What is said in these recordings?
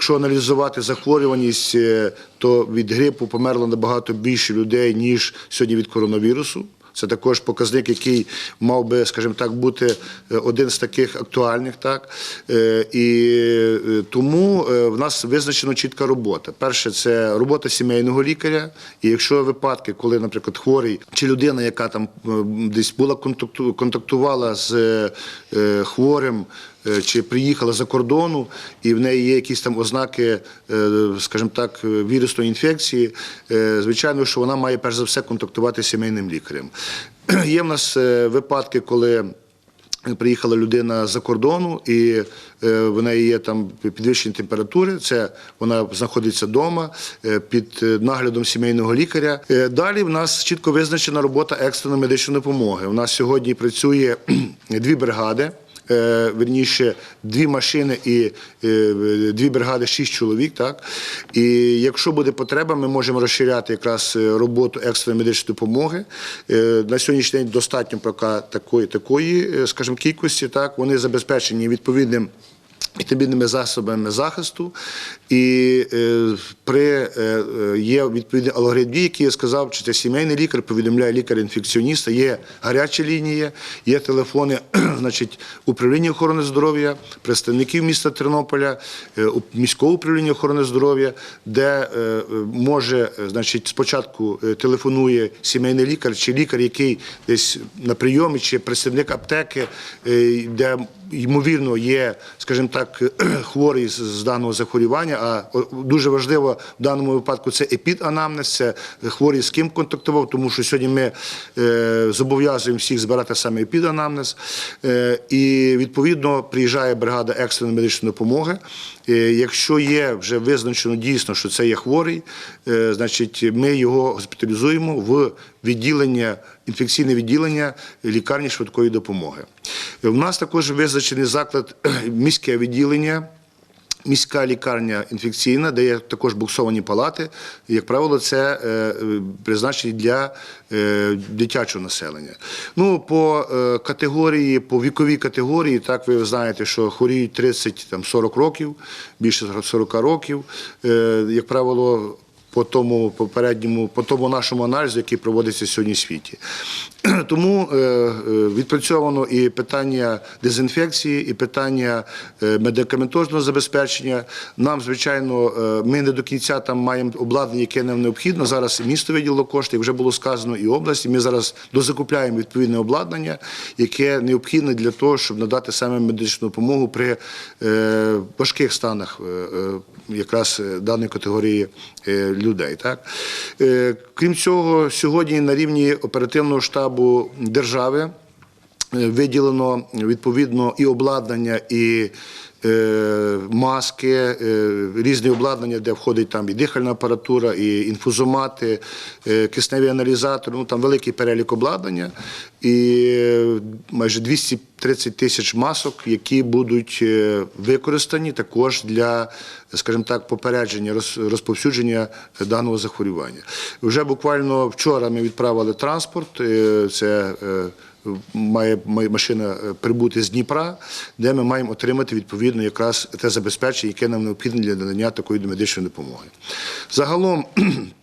якщо аналізувати захворюваність, е, то від грипу померло набагато більше людей, ніж сьогодні від коронавірусу. Це також показник, який мав би, скажімо так, бути е, один з таких актуальних. Так? Е, І тому в нас визначена чітка робота. Перше, це робота сімейного лікаря. І якщо випадки, коли, наприклад, хворий чи людина, яка там десь була контактувала з хворим, чи приїхала за кордону, і в неї є якісь там ознаки, е, скажімо так, вірусної інфекції, е, звичайно, що вона має перш за все контактувати з сімейним лікарем. Є в нас е, випадки, коли приїхала людина за кордону, і е, в неї є там підвищені температури. Це вона знаходиться вдома е, під е, наглядом сімейного лікаря. Е, Далі в нас чітко визначена робота екстреної медичної допомоги. У нас сьогодні працює дві бригади. Е, Верніше, дві машини і е, дві бригади, шість чоловік. Так? І якщо буде потреба, ми можемо розширяти якраз е, роботу екстреної медичної допомоги. На сьогоднішній день достатньо поки такої, такої скажімо, кількості. Так? Вони забезпечені відповідним відповідними засобами захисту, і е, при е, е, є відповідний алгоритм дій, який я сказав, чи це сімейний лікар повідомляє лікар-інфекціоніста, є гаряча лінія, є телефони, значить, управління охорони здоров'я, представників міста Тернополя, е, міського управління охорони здоров'я, де е, е, може, е, значить, спочатку телефонує сімейний лікар чи лікар, який десь на прийомі, чи представник аптеки, е, де ймовірно є, скажімо так, хворий з, даного захворювання. А дуже важливо в даному випадку це епіданамнез, це хворий з ким контактував, тому що сьогодні ми е, зобов'язуємо всіх збирати саме епіданамнез. Е, і відповідно приїжджає бригада екстреної медичної допомоги. Е, Якщо є вже визначено дійсно, що це є хворий, е, значить ми його госпіталізуємо в відділення, інфекційне відділення лікарні швидкої допомоги. У нас також визначений заклад міське відділення. Міська лікарня інфекційна, де є також буксовані палати. Як правило, це е, е, призначені для е, дитячого населення. Ну, по категорії, по віковій категорії, так ви знаєте, що хворіють 30-40 років, більше 40 років. Як правило, по тому попередньому, по тому нашому аналізу, який проводиться сьогодні в світі. Тому е, е, відпрацьовано і питання дезінфекції, і питання е, медикаментозного забезпечення. Нам, звичайно, ми не до кінця там маємо обладнання, яке нам необхідно. Зараз місто виділило кошти, як вже було сказано, і область. І ми зараз дозакупляємо відповідне обладнання, яке необхідне для того, щоб надати саме медичну допомогу при важких станах якраз даної категорії е, людей. Так? Е, Крім цього, сьогодні на рівні оперативного штабу держави виділено відповідно і обладнання, і е, маски, е, різні обладнання, де входить там і дихальна апаратура, і інфузомати, е, кисневі аналізатори, ну там великий перелік обладнання, і е, майже 230 тисяч масок, які будуть е, використані також для, скажімо так, попередження роз- розповсюдження даного захворювання. Вже буквально вчора ми відправили транспорт. е, Це е, має машина е, прибути з Дніпра, де ми маємо отримати відповідно якраз те забезпечення, яке нам необхідне для надання такої медичної допомоги. Загалом.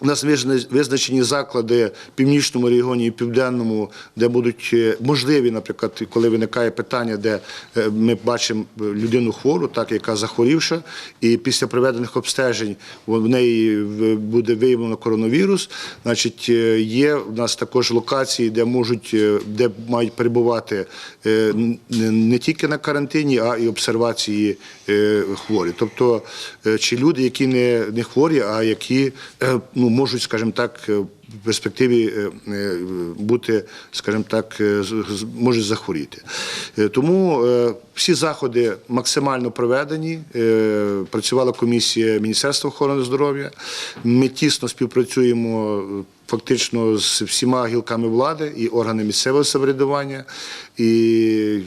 У нас визна- визначені заклади в північному регіоні і південному, де будуть е, можливі, наприклад, коли виникає питання, де е, ми бачимо людину хвору, так яка захворівша, і після проведених обстежень в неї буде виявлено коронавірус. Значить, е, є в нас також локації, де можуть, е, де мають перебувати е, не тільки на карантині, а і обсервації е, хворі. Тобто, е, чи люди, які не, не хворі, а які е, можуть, скажімо так, е, в перспективі е, е, бути, скажімо так, можуть захворіти. Тому всі заходи максимально проведені. Працювала комісія Міністерства охорони здоров'я. Ми тісно співпрацюємо. фактично з всіма гілками влади і органами місцевого самоврядування. І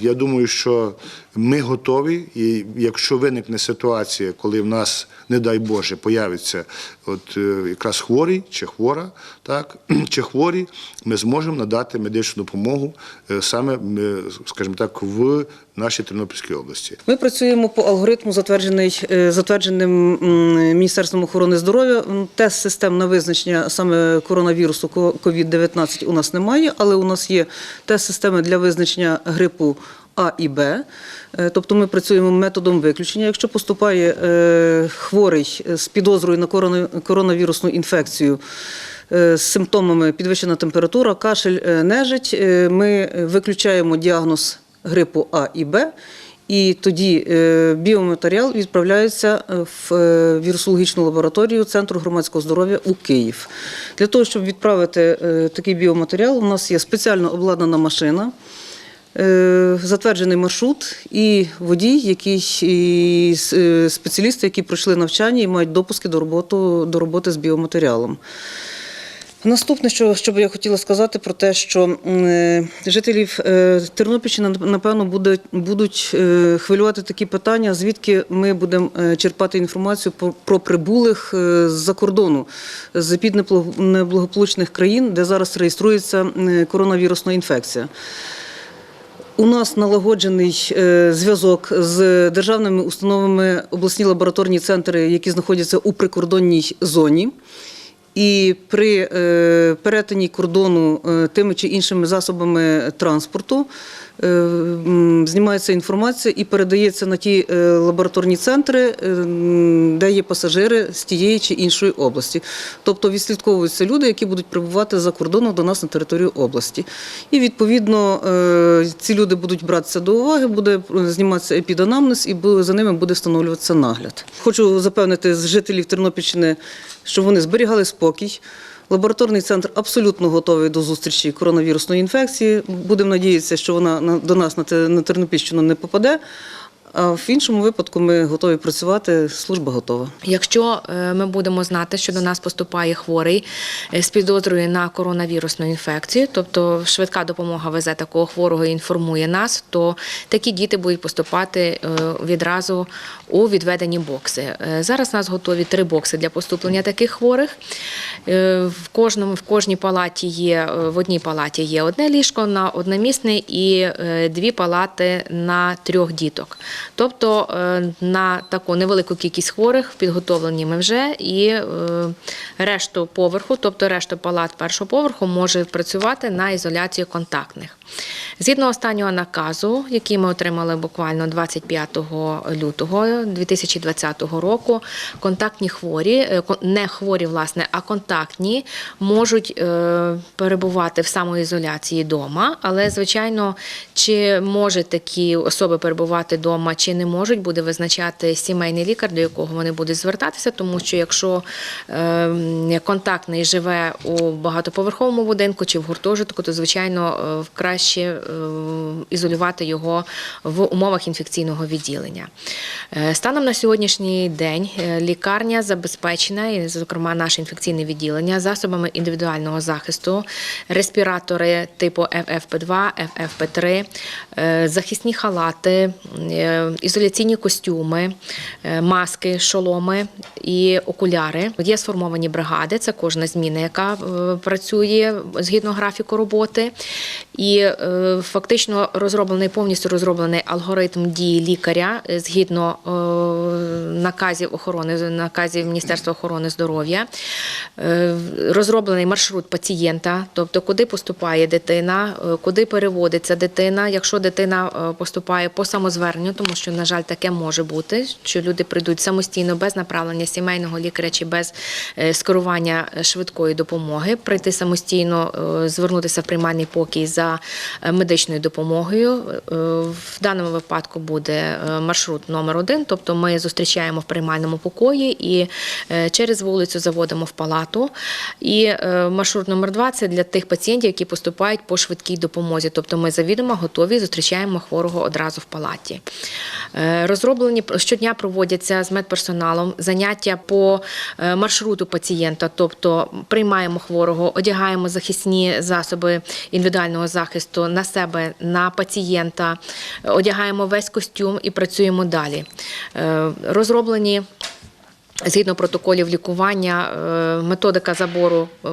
я думаю, що ми готові. І якщо виникне ситуація, коли в нас, не дай Боже, появиться от е, якраз хворий чи хвора, так чи хворі, ми зможемо надати медичну допомогу е, саме, е, скажімо так, в нашій Тернопільській області. Ми працюємо по алгоритму, затверджений затвердженим Міністерством охорони здоров'я. Тест систем на визначення саме коронавірусу COVID-19 у нас немає, але у нас є тест системи для визначення грипу. А і Б, Е, тобто ми працюємо методом виключення. Якщо поступає е, хворий з підозрою на коронавірусну інфекцію е, з симптомами підвищена температура, кашель, нежить, ми виключаємо діагноз грипу А і Б. І тоді біоматеріал відправляється в вірусологічну лабораторію Центру громадського здоров'я у Київ. Для того, щоб відправити такий біоматеріал, у нас є спеціально обладнана машина, затверджений маршрут і водій, який і е, спеціалісти, які пройшли навчання і мають допуски до роботи, до роботи з біоматеріалом. Наступне, що, що би я хотіла сказати про те, що е, жителів е, Тернопільщини напевно буде, будуть е, хвилювати такі питання, звідки ми будемо е, черпати інформацію про, про прибулих е, з-за кордону з піднеблагополучних країн, де зараз реєструється е, коронавірусна інфекція. У нас налагоджений е, зв'язок з державними установами обласні лабораторні центри, які знаходяться у прикордонній зоні. І при е, перетині кордону е, тими чи іншими засобами транспорту знімається інформація і передається на ті е, лабораторні центри, е, де є пасажири з тієї чи іншої області. Тобто відслідковуються люди, які будуть прибувати за кордоном до нас на територію області. І відповідно е, ці люди будуть братися до уваги, буде зніматися епіданамнез і за ними буде встановлюватися нагляд. Хочу запевнити жителів Тернопільщини, що вони зберігали спокій. Лабораторний центр абсолютно готовий до зустрічі коронавірусної інфекції. Будемо надіятися, що вона на- до нас на Тернопільщину не попаде. А в іншому випадку ми готові працювати. Служба готова. Якщо е, ми будемо знати, що до нас поступає хворий е, з підозрою на коронавірусну інфекцію, тобто швидка допомога везе такого хворого і інформує нас, то такі діти будуть поступати е, відразу у відведені бокси. Зараз у нас готові три бокси для поступлення таких хворих. В кожному в кожній палаті є в одній палаті є одне ліжко на одномісне і дві палати на трьох діток. Тобто е, на таку невелику кількість хворих підготовлені ми вже і е, решту поверху, тобто решту палат першого поверху, може працювати на ізоляцію контактних. Згідно останнього наказу, який ми отримали буквально 25 лютого 2020 року, контактні хворі, е, не хворі, власне, а контактні можуть е, перебувати в самоізоляції вдома, але звичайно, чи можуть такі особи перебувати вдома, чи не можуть, буде визначати сімейний лікар, до якого вони будуть звертатися, тому що якщо е, контактний живе у багатоповерховому будинку чи в гуртожитку, то звичайно е, краще е, ізолювати його в умовах інфекційного відділення. Е, Станом на сьогоднішній день е, лікарня забезпечена, і, зокрема, наше інфекційне відділення, засобами індивідуального захисту, респіратори типу FFP2, FFP3, е, захисні халати, ізоляційні костюми, маски, шоломи і окуляри. Є сформовані бригади, це кожна зміна, яка працює згідно графіку роботи. І е, фактично розроблений повністю розроблений алгоритм дії лікаря е, згідно е, наказів охорони наказів Міністерства охорони здоров'я. Розроблений маршрут пацієнта, тобто куди поступає дитина, куди переводиться дитина. Якщо дитина поступає по самозверненню, тому що, на жаль, таке може бути, що люди прийдуть самостійно без направлення сімейного лікаря чи без скерування швидкої допомоги, прийти самостійно, звернутися в приймальний покій за медичною допомогою. Е, В даному випадку буде е, маршрут номер один, тобто ми зустрічаємо в приймальному покої і е, через вулицю заводимо в палату. І е, маршрут номер два це для тих пацієнтів, які поступають по швидкій допомозі. Тобто ми завідомо готові зустрічаємо хворого одразу в палаті. Е, Розроблені щодня проводяться з медперсоналом заняття по е, маршруту пацієнта, тобто приймаємо хворого, одягаємо захисні засоби індивідуального захисту на себе, на пацієнта, е, одягаємо весь костюм і працюємо далі. Розроблені Згідно протоколів лікування, е, методика забору, е,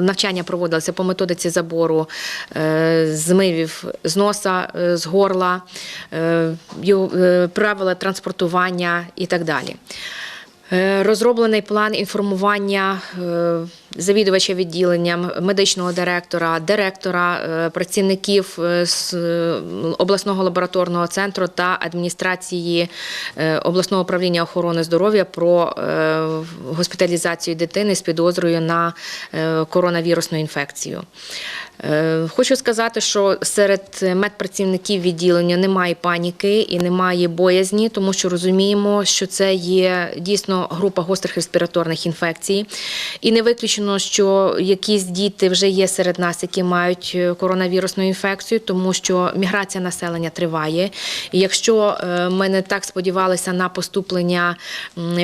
навчання проводилося по методиці забору е, змивів з носа, з горла, правила транспортування і так далі. Розроблений план інформування завідувача відділенням, медичного директора, директора, е, працівників е, з е, обласного лабораторного центру та адміністрації обласного управління охорони здоров'я про госпіталізацію дитини з підозрою на коронавірусну інфекцію. Хочу сказати, що серед медпрацівників відділення немає паніки і немає боязні, тому що розуміємо, що це є дійсно група гострих респіраторних інфекцій. І не виключено, що якісь діти вже є серед нас, які мають е, коронавірусну інфекцію, тому що міграція населення триває. І якщо е, ми не так сподівалися на поступлення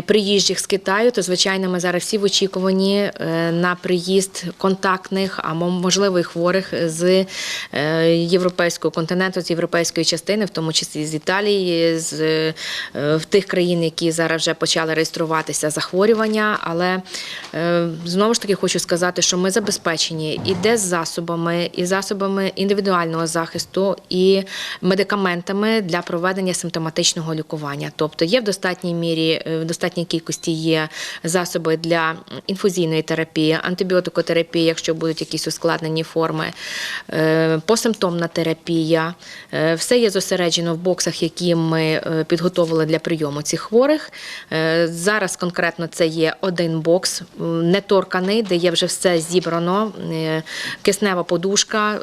приїжджих з Китаю, то звичайно ми зараз всі в очікуванні е, на приїзд контактних, а мо- можливо і хворих з європейського континенту, з європейської частини, в тому числі з Італії, з в тих країн, які зараз вже почали реєструватися захворювання. Але знову ж таки хочу сказати, що ми забезпечені і де з засобами, і засобами індивідуального захисту, і медикаментами для проведення симптоматичного лікування. Тобто є в достатній мірі, е, в достатній кількості є засоби для інфузійної терапії, антибіотикотерапії, якщо будуть якісь ускладнені форми, е, посимптомна терапія. Е, Все є зосереджено в боксах, які ми підготовили для прийому цих хворих. Зараз конкретно це є один бокс, неторканий, де є вже все зібрано, е, киснева подушка.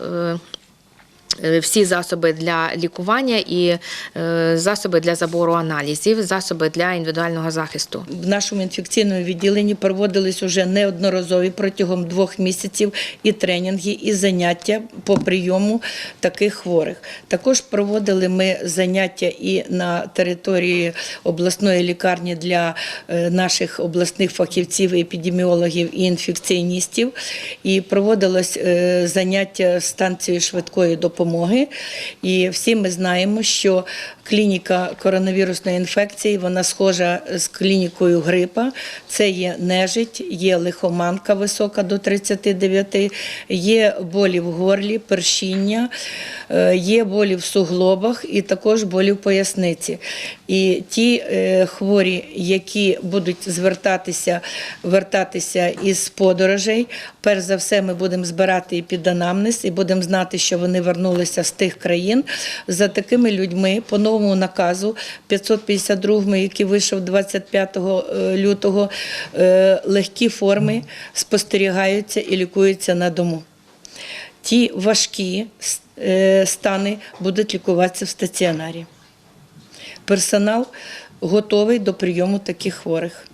Е, Всі засоби для лікування і е, засоби для забору аналізів, засоби для індивідуального захисту. В нашому інфекційному відділенні проводились уже неодноразові протягом двох місяців і тренінги, і заняття по прийому таких хворих. Також проводили ми заняття і на території обласної лікарні для е, наших обласних фахівців, епідеміологів і інфекціоністів. І проводилось заняття станцією швидкої допомоги. І всі ми знаємо, що клініка коронавірусної інфекції вона схожа з клінікою грипа. Це є нежить, є лихоманка висока до 39, є болі в горлі, першіння, е, є болі в суглобах і також болі в поясниці. І ті е, хворі, які будуть звертатися, вертатися із подорожей, перш за все, ми будемо збирати і під анамнез, і будемо знати, що вони вернулися з тих країн. За такими людьми по новому наказу 552, який вийшов 25 е, лютого, е, легкі форми спостерігаються і лікуються на дому. Ті важкі е, стани будуть лікуватися в стаціонарі. Персонал готовий до прийому таких хворих.